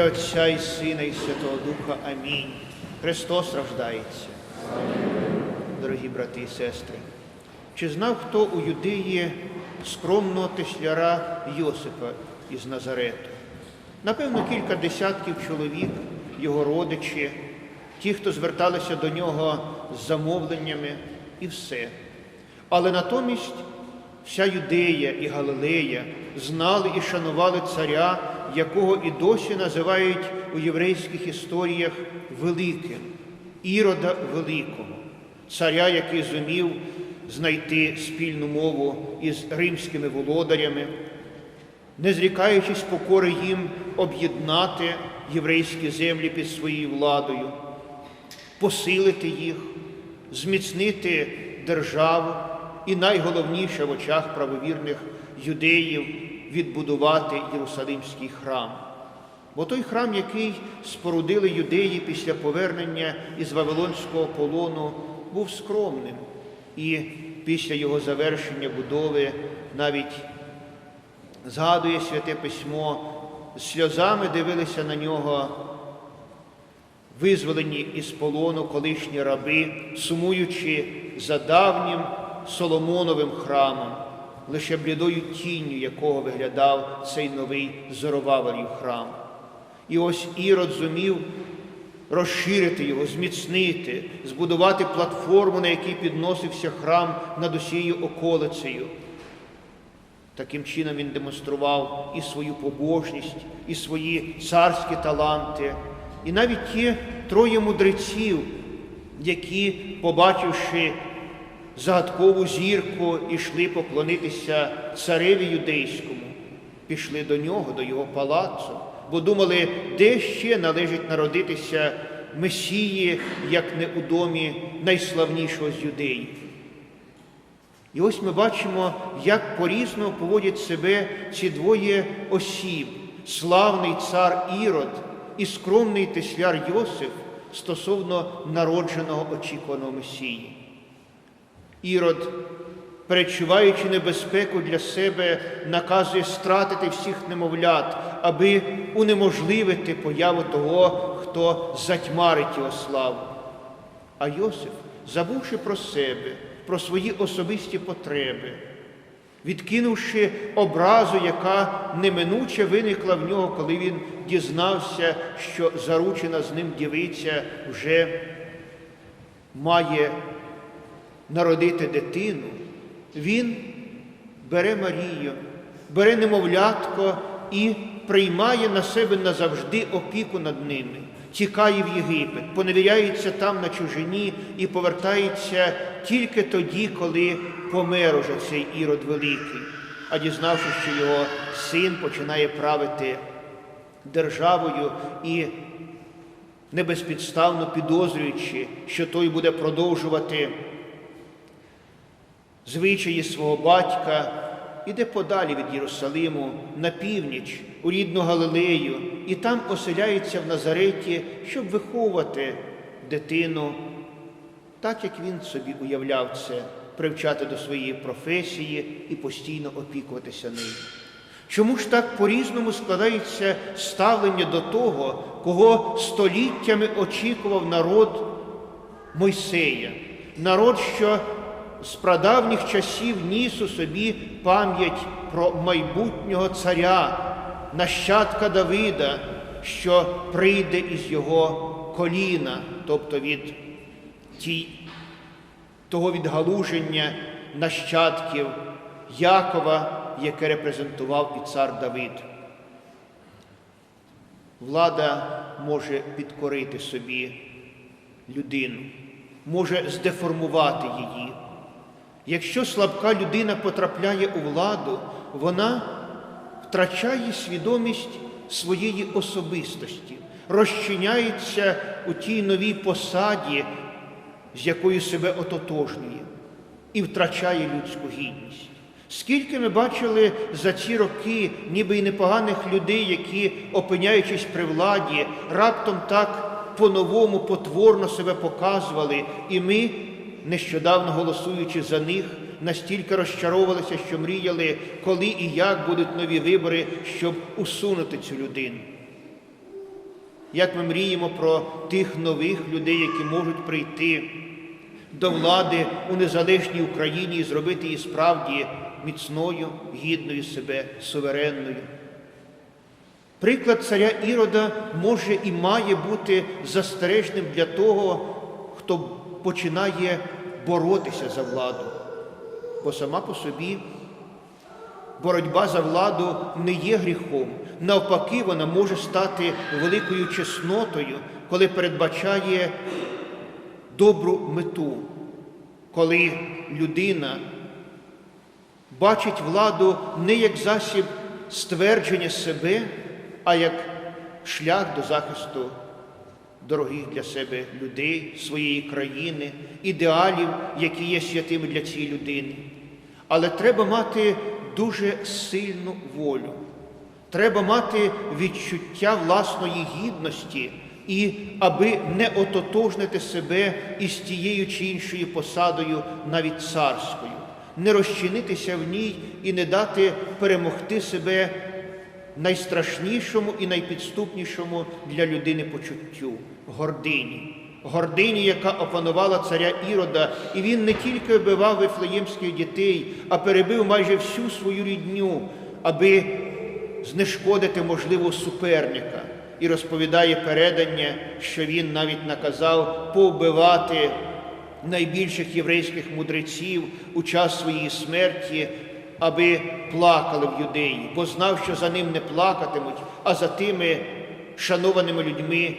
Отця і Сина, і Святого Духа. Амінь. Христос рождається. Дорогі брати і сестри, чи знав хто у юдеї скромного тесляра Йосипа із Назарету? Напевно, кілька десятків чоловік, його родичі, ті, хто зверталися до нього з замовленнями, і все. Але натомість вся Юдея і Галилея знали і шанували царя, якого і досі називають у єврейських історіях великим, Ірода Великого, царя, який зумів знайти спільну мову із римськими володарями, не зрікаючись покори їм об'єднати єврейські землі під своєю владою, посилити їх, зміцнити державу і найголовніше в очах правовірних юдеїв відбудувати Єрусалимський храм. Бо той храм, який спорудили юдеї після повернення із Вавилонського полону, був скромним, і після його завершення будови навіть згадує святе письмо, сльозами дивилися на нього визволені із полону колишні раби, сумуючи за давнім Соломоновим храмом, лише блідою тінню якого виглядав цей новий Зоровавелів храм. І ось Ірод зумів розширити його, зміцнити, збудувати платформу, на якій підносився храм над усією околицею. Таким чином він демонстрував і свою побожність, і свої царські таланти, і навіть ті троє мудреців, які, побачивши загадкову зірку, йшли поклонитися цареві юдейському, пішли до нього, до його палацу, бо думали, де ще належить народитися Месії, як не у домі найславнішого з юдеїв. І ось ми бачимо, як по-різному поводять себе ці двоє осіб, славний цар Ірод і скромний тесляр Йосиф стосовно народженого очікуваного Месії. Ірод, перечуваючи небезпеку для себе, наказує стратити всіх немовлят, аби унеможливити появу того, хто затьмарить його славу. А Йосиф, забувши про себе, про свої особисті потреби, відкинувши образу, яка неминуче виникла в нього, коли він дізнався, що заручена з ним дівиця вже має народити дитину, він бере Марію, бере немовлятко і приймає на себе назавжди опіку над ними, тікає в Єгипет, поневіряється там на чужині і повертається тільки тоді, коли помер уже цей ірод великий, а дізнавшись, що його син починає правити державою і небезпідставно підозрюючи, що той буде продовжувати звичаї свого батька, іде подалі від Єрусалиму на північ, у рідну Галилею, і там оселяється в Назареті, щоб виховувати дитину, так як він собі уявляв це, привчати до своєї професії і постійно опікуватися нею. Чому ж так по-різному складається ставлення до того, кого століттями очікував народ Мойсея, народ, що з прадавніх часів ніс у собі пам'ять про майбутнього царя, нащадка Давида, що прийде із його коліна, тобто від ті, того відгалуження нащадків Якова, яке репрезентував і цар Давид. Влада може підкорити собі людину, може здеформувати її. Якщо слабка людина потрапляє у владу, вона втрачає свідомість своєї особистості, розчиняється у тій новій посаді, з якою себе ототожнює, і втрачає людську гідність. Скільки ми бачили за ці роки, ніби й непоганих людей, які, опиняючись при владі, раптом так по-новому потворно себе показували, і ми нещодавно голосуючи за них, настільки розчаровувалися, що мріяли, коли і як будуть нові вибори, щоб усунути цю людину. як ми мріємо про тих нових людей, які можуть прийти до влади у незалежній Україні і зробити її справді міцною, гідною себе, суверенною. Приклад царя Ірода може і має бути застережним для того, хто починає боротися за владу. Бо сама по собі боротьба за владу не є гріхом. Навпаки, вона може стати великою чеснотою, коли передбачає добру мету, коли людина бачить владу не як засіб ствердження себе, а як шлях до захисту дорогих для себе людей, своєї країни, ідеалів, які є святими для цієї людини. Але треба мати дуже сильну волю. Треба мати відчуття власної гідності і аби не ототожнити себе із тією чи іншою посадою, навіть царською, не розчинитися в ній і не дати перемогти себе найстрашнішому і найпідступнішому для людини почуттю гордині. Гордині, яка опанувала царя Ірода, і він не тільки вбивав вифлеємських дітей, а перебив майже всю свою рідню, аби знешкодити можливо суперника. І розповідає передання, що він навіть наказав повбивати найбільших єврейських мудреців у час своєї смерті, аби плакали в юдеї, бо знав, що за ним не плакатимуть, а за тими шанованими людьми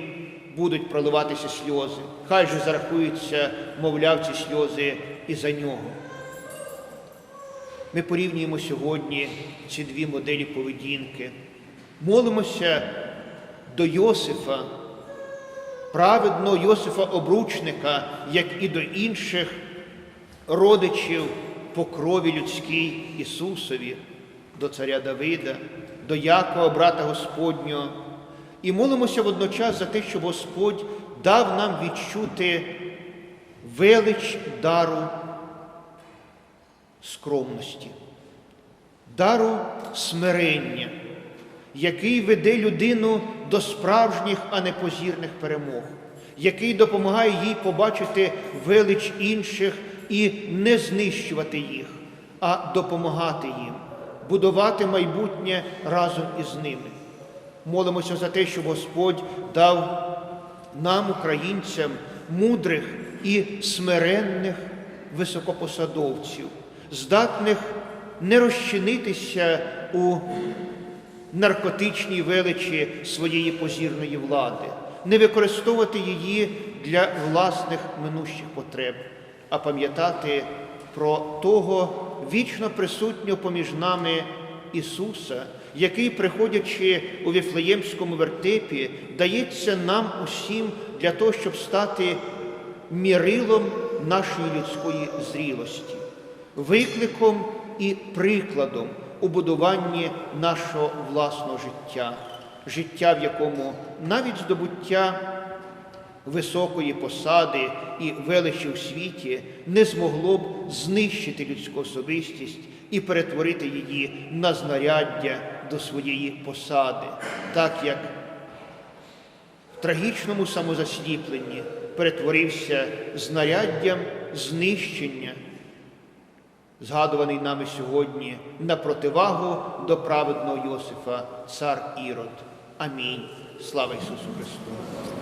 будуть проливатися сльози. Хай же зарахуються, мовляв, ці сльози і за нього. Ми порівнюємо сьогодні ці дві моделі поведінки. Молимося до Йосифа, праведного Йосифа Обручника, як і до інших родичів по крові людській Ісусові, до царя Давида, до Якова, брата Господнього. І молимося водночас за те, щоб Господь дав нам відчути велич дару скромності, дару смирення, який веде людину до справжніх, а не позірних перемог, який допомагає їй побачити велич інших і не знищувати їх, а допомагати їм, будувати майбутнє разом із ними. Молимося за те, щоб Господь дав нам, українцям, мудрих і смиренних високопосадовців, здатних не розчинитися у наркотичній величі своєї позірної влади, не використовувати її для власних минущих потреб, а пам'ятати про того вічно присутнього поміж нами Ісуса, який, приходячи у Віфлеємському вертепі, дається нам усім для того, щоб стати мірилом нашої людської зрілості, викликом і прикладом у будуванні нашого власного життя, життя, в якому навіть здобуття високої посади і величі в світі не змогло б знищити людську особистість і перетворити її на знаряддя до своєї посади, так як в трагічному самозасліпленні перетворився знаряддям знищення, згадуваний нами сьогодні на противагу до праведного Йосифа, цар Ірод. Амінь. Слава Ісусу Христу!